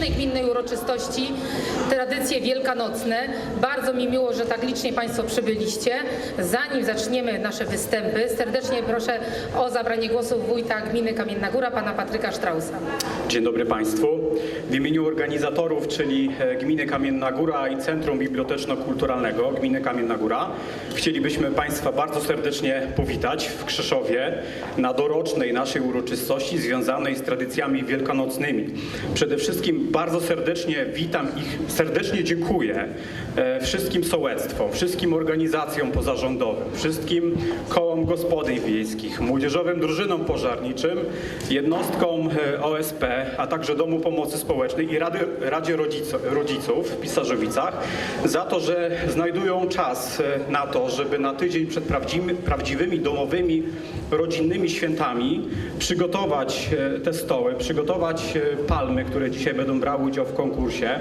pięknej gminnej uroczystości, tradycje wielkanocne. Bardzo mi miło, że tak licznie Państwo przybyliście. Zanim zaczniemy nasze występy, serdecznie proszę o zabranie głosu wójta gminy Kamienna Góra, pana Patryka Sztrausa. Dzień dobry Państwu. W imieniu organizatorów, czyli e, Gminy Kamienna Góra i Centrum Biblioteczno-Kulturalnego Gminy Kamienna Góra, chcielibyśmy Państwa bardzo serdecznie powitać w Krzeszowie na dorocznej naszej uroczystości związanej z tradycjami wielkanocnymi. Przede wszystkim bardzo serdecznie witam ich, serdecznie dziękuję wszystkim sołectwom, wszystkim organizacjom pozarządowym, wszystkim kołom gospodyń wiejskich, młodzieżowym drużynom pożarniczym, jednostkom e, OSP, a także Domu Pomocy Społecznej i Rady, Radzie Rodzico, Rodziców w Pisarzowicach za to, że znajdują czas e, na to, żeby na tydzień przed prawdziwymi, prawdziwymi domowymi, rodzinnymi świętami przygotować e, te stoły, przygotować e, palmy, które dzisiaj będą brały udział w konkursie,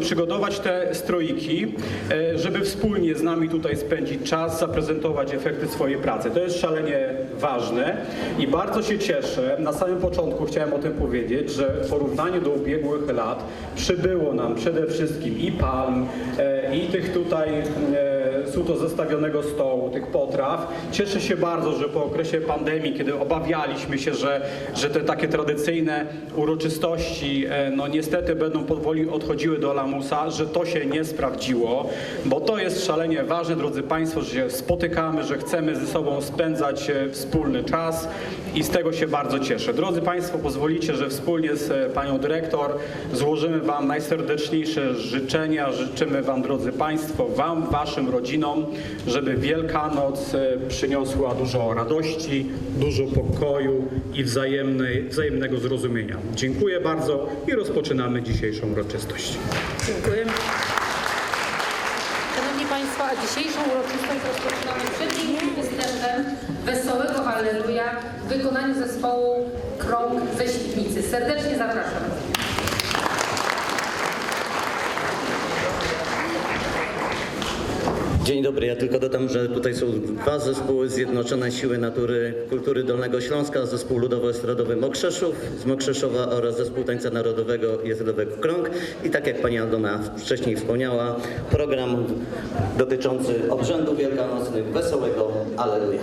przygotować te stroiki, e, żeby wspólnie z nami tutaj spędzić czas, zaprezentować efekty swojej pracy. To jest szalenie ważne i bardzo się cieszę. Na samym początku chciałem o tym powiedzieć, że w porównaniu do ubiegłych lat przybyło nam przede wszystkim i palm, e, i tych tutaj suto zestawionego stołu, tych potraw. Cieszę się bardzo, że po okresie pandemii, kiedy obawialiśmy się, że, że te takie tradycyjne uroczystości e, no niestety będą powoli odchodziły do lamusa, że to się nie sprawdziło, bo to jest szalenie ważne, drodzy Państwo, że się spotykamy, że chcemy ze sobą spędzać e, wspólny czas i z tego się bardzo cieszę. Drodzy Państwo, pozwolicie, że wspólnie z e, Panią Dyrektor złożymy Wam najserdeczniejsze życzenia. Życzymy Wam, drodzy Państwo, Wam, Waszym rodzinom, żeby Wielkanoc e, przyniosła dużo radości, dużo pokoju i wzajemnej, wzajemnego zrozumienia. Dziękuję bardzo i rozpoczynamy dzisiejszą uroczystość. Dziękuję. Szanowni Państwo, a dzisiejszą uroczystość rozpoczynamy przepięknym występem Wesołego Alleluja w wykonaniu zespołu Krąg ze Świdnicy. Serdecznie zapraszam. Dzień dobry, ja tylko dodam, że tutaj są dwa zespoły Zjednoczone Siły Natury Kultury Dolnego Śląska, zespół ludowo-estradowy Mokrzeszów z Mokrzeszowa oraz zespół tańca narodowego Jezydowego Krąg i tak jak pani Aldona wcześniej wspomniała, program dotyczący obrzędu wielkanocnych Wesołego Aleluja.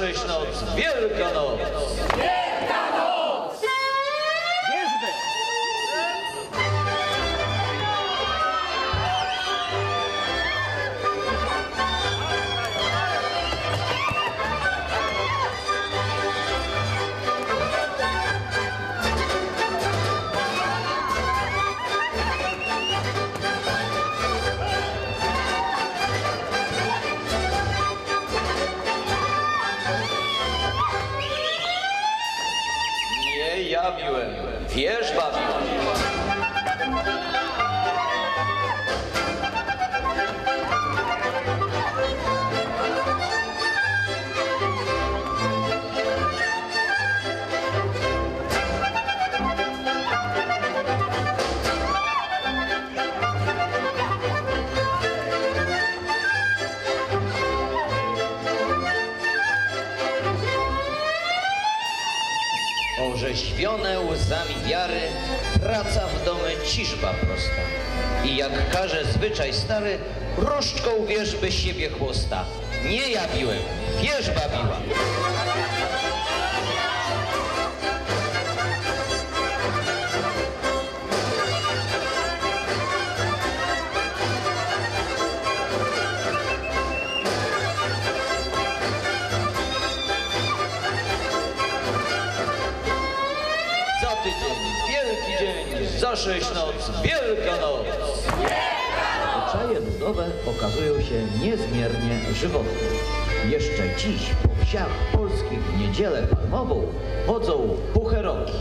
Noc, wielka noc. Wierz bawiłem. Orzeźwione łzami wiary, praca w domy ciżba prosta. I jak każe zwyczaj stary, różdżką wierzby siebie chłosta. Nie ja biłem, wierzba biła. Za tydzień, wielki dzień, za sześć noc, wielka noc. Zwyczaje ludowe okazują się niezmiernie żywotne. Jeszcze dziś po wsiach polskich w niedzielę palmową chodzą pucheroki.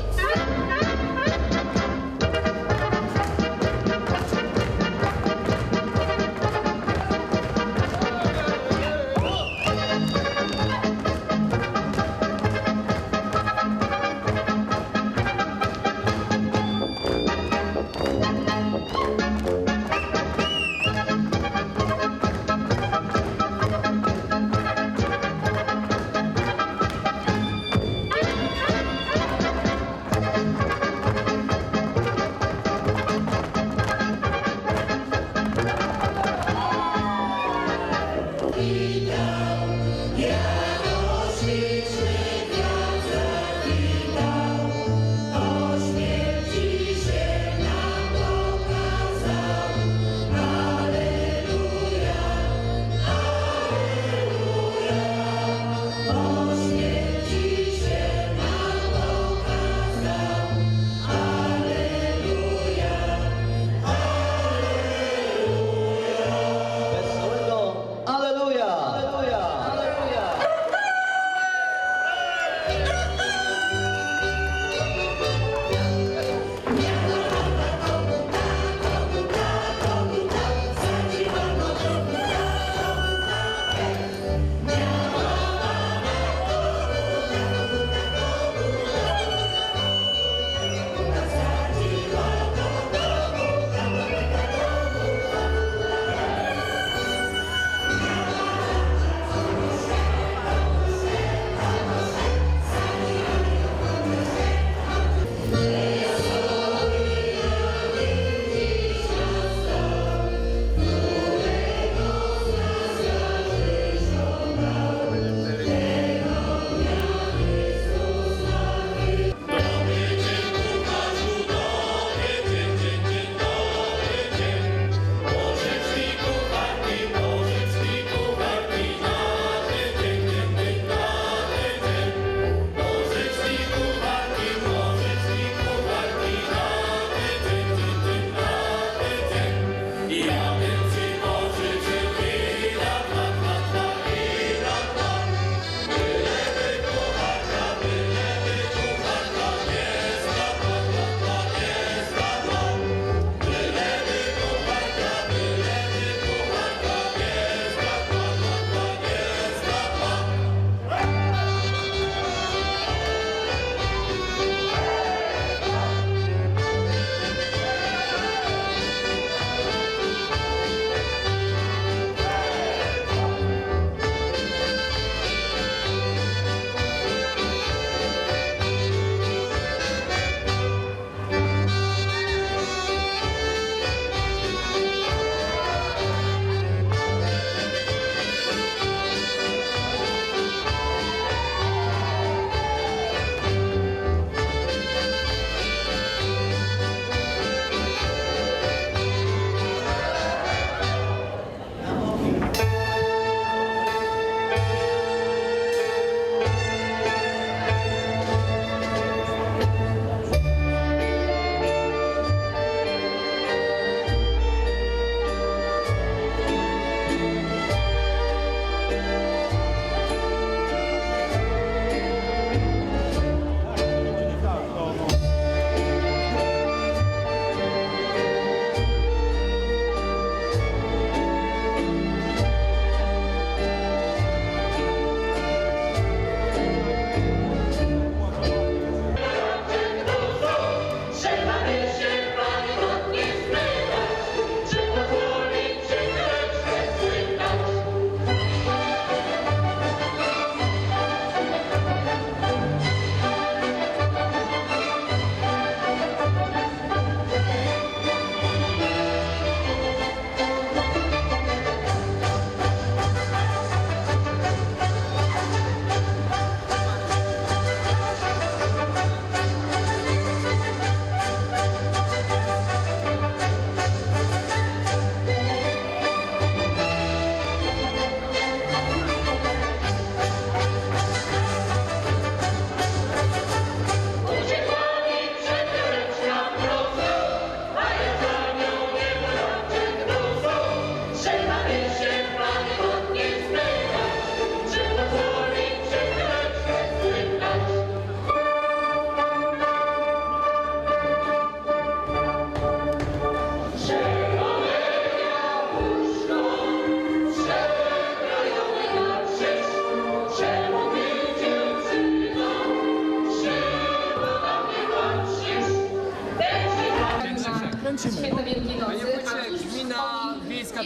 切开给你寄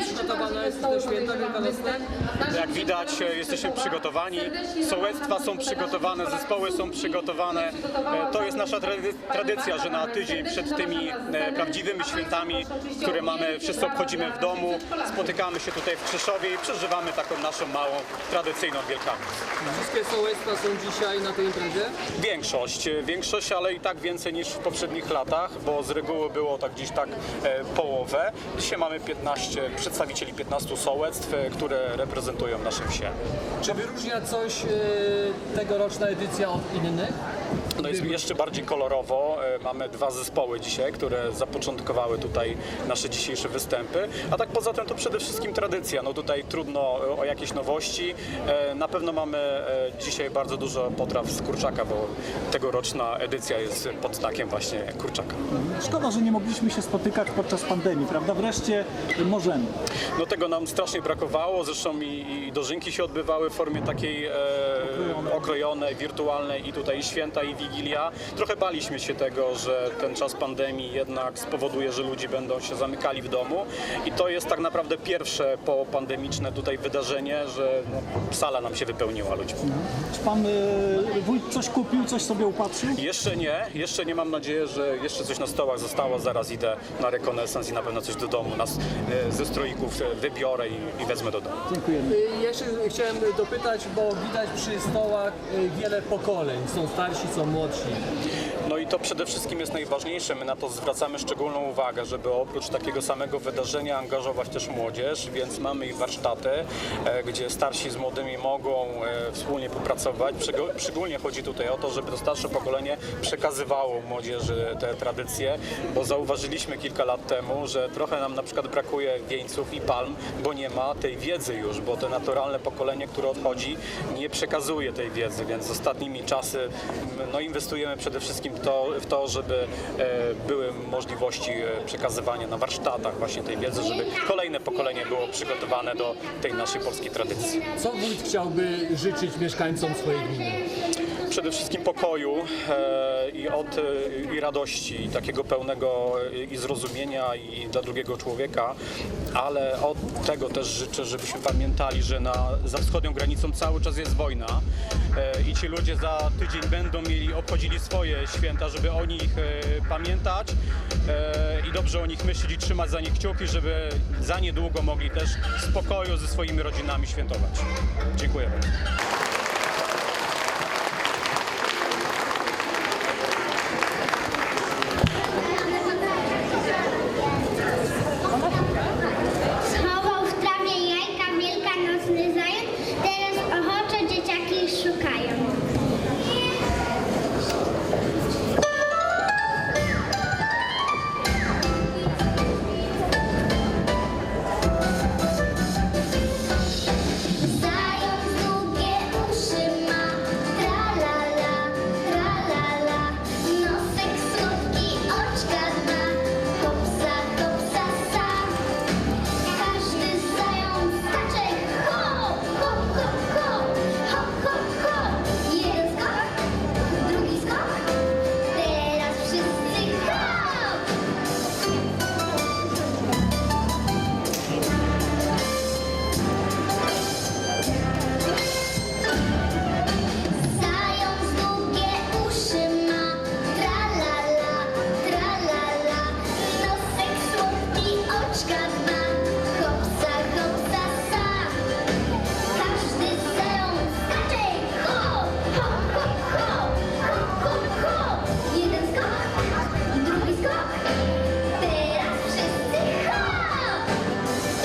przygotowana jest do święta wielkanocne? Jak widać, jesteśmy przygotowani. Sołectwa są przygotowane, zespoły są przygotowane. To jest nasza trady- tradycja, że na tydzień przed tymi e, prawdziwymi świętami, które mamy, wszyscy obchodzimy w domu, spotykamy się tutaj w Krzeszowie i przeżywamy taką naszą małą, tradycyjną Wielkanoc. Wszystkie sołectwa są dzisiaj na tej imprezie? Większość, większość, ale i tak więcej niż w poprzednich latach, bo z reguły było tak gdzieś tak e, połowę. Dzisiaj mamy 15 przedstawicieli 15 sołectw, e, które reprezentują nasze wsie. Czy wyróżnia coś e, tegoroczna edycja od innych? No jest jeszcze bardziej kolorowo. E, Mamy dwa zespoły dzisiaj, które zapoczątkowały tutaj nasze dzisiejsze występy. A tak poza tym to przede wszystkim tradycja. No tutaj trudno o jakieś nowości. E, Na pewno mamy e, dzisiaj bardzo dużo potraw z kurczaka, bo tegoroczna edycja jest pod znakiem właśnie kurczaka. Szkoda, że nie mogliśmy się spotykać podczas pandemii, prawda? Wreszcie możemy. No tego nam strasznie brakowało, zresztą i, i dożynki się odbywały w formie takiej e, okrojonej, wirtualnej i tutaj święta i Wigilia. Trochę baliśmy się tego, że ten czas pandemii jednak spowoduje, że ludzie będą się zamykali w domu i to jest tak naprawdę pierwsze popandemiczne tutaj wydarzenie, że no, sala nam się wypełniła ludźmi. Czy pan y, wójt coś kupił, coś sobie upatrzył? Jeszcze nie, jeszcze nie mam nadzieję, że jeszcze coś na stołach zostało, zaraz idę na rekonesans i na pewno coś do domu nas e, ze stroików e, wybiorę i, i wezmę do domu. Dziękujemy. Ja jeszcze chciałem dopytać, bo widać przy stołach e, wiele pokoleń. Są starsi, są młodsi. No i to przede wszystkim jest najważniejsze. My na to zwracamy szczególną uwagę, żeby oprócz takiego samego wydarzenia angażować też młodzież, więc mamy i warsztaty, e, gdzie starsi z młodymi mogą e, wspólnie popracować. Szczególnie chodzi tutaj o to, żeby to starsze pokolenie przekazywało młodzieży te tradycje, bo zauważyliśmy kilka lat temu, że trochę nam na przykład brakuje wieńców i palm, bo nie ma tej wiedzy już, bo to naturalne pokolenie, które odchodzi, nie przekazuje tej wiedzy, więc ostatnimi czasy no, inwestujemy przede wszystkim to, w to, żeby e, były możliwości e, przekazywania na warsztatach właśnie tej wiedzy, żeby kolejne pokolenie było przygotowane do tej naszej polskiej tradycji. Co wójt chciałby życzyć mieszkańcom swojej gminy? Przede wszystkim pokoju e, i, od, e, i radości, i takiego pełnego e, i zrozumienia i dla drugiego człowieka, ale od tego też życzę, żebyśmy pamiętali, że na, za wschodnią granicą cały czas jest wojna i ci ludzie za tydzień będą mieli, obchodzili swoje święta, żeby o nich pamiętać i dobrze o nich myśleć i trzymać za nich kciuki, żeby za niedługo mogli też w spokoju ze swoimi rodzinami świętować. Dziękuję bardzo.